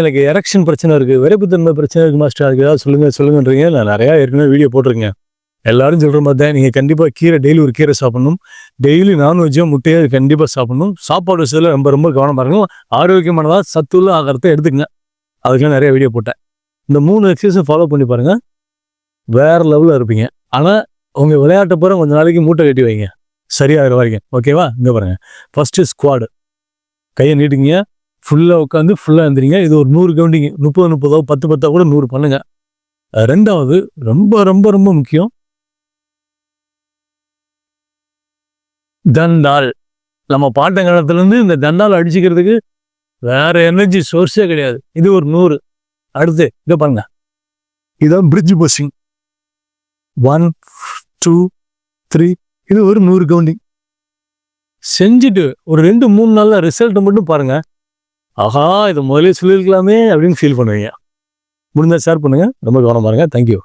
எனக்கு எரெக்ஷன் பிரச்சனை இருக்குது விரைப்புத்தன்மை பிரச்சனை இருக்குது மாஸ்டர் அதுக்கு ஏதாவது சொல்லுங்கள் சொல்லுங்கன்றீங்க. நான் நிறையா ஏற்கனவே வீடியோ போட்டிருக்கேன். எல்லாரும் சொல்கிற மாதிரி தான் நீங்கள் கண்டிப்பாக கீரை டெய்லி ஒரு கீரை சாப்பிடணும். டெய்லி நான்வெஜ்ஜோ முட்டையோ கண்டிப்பாக சாப்பிடணும். சாப்பாடு விஷயத்தில் ரொம்ப ரொம்ப கவனமாக இருக்கணும். ஆரோக்கியமானதாக சத்துள்ள ஆகிறத எடுத்துக்கங்க. அதுக்கெல்லாம் நிறைய வீடியோ போட்டேன். இந்த மூணு எக்ஸசைஸும் ஃபாலோ பண்ணி பாருங்கள் வேற லெவலில் இருப்பீங்க. ஆனால் உங்கள் விளையாட்ட போகிற கொஞ்ச நாளைக்கு மூட்டை கட்டி வைங்க. சரியாகிற வரைக்கும். ஓகேவா இங்கே பாருங்கள் ஃபஸ்ட்டு ஸ்குவாடு கையை நீட்டுங்க. ஃபுல்லாக உட்காந்து ஃபுல்லாக எழுந்திரிங்க இது ஒரு நூறு கவுண்டிங்க முப்பது முப்பதோ பத்து பத்தோ கூட நூறு பண்ணுங்கள் ரெண்டாவது ரொம்ப ரொம்ப ரொம்ப முக்கியம். தண்டால். நம்ம பாட்டங்காலத்துலேருந்து இந்த தண்டால் அடிச்சுக்கிறதுக்கு வேற எனர்ஜி சோர்ஸே கிடையாது. இது ஒரு நூறு. அடுத்து இதை பாருங்க. இதான் bridge posting one two three இது ஒரு நூறு கவுண்டிங். செஞ்சுட்டு ஒரு ரெண்டு மூணு நாளில் ரிசல்ட் மட்டும் பாருங்கள் ஆஹா இதை முதலே சொல்லியிருக்கலாமே அப்படின்னு ஃபீல் பண்ணுவீங்க. முடிஞ்சால் ஷேர் பண்ணுங்கள் ரொம்ப கவனம் பாருங்கள் தேங்க்யூ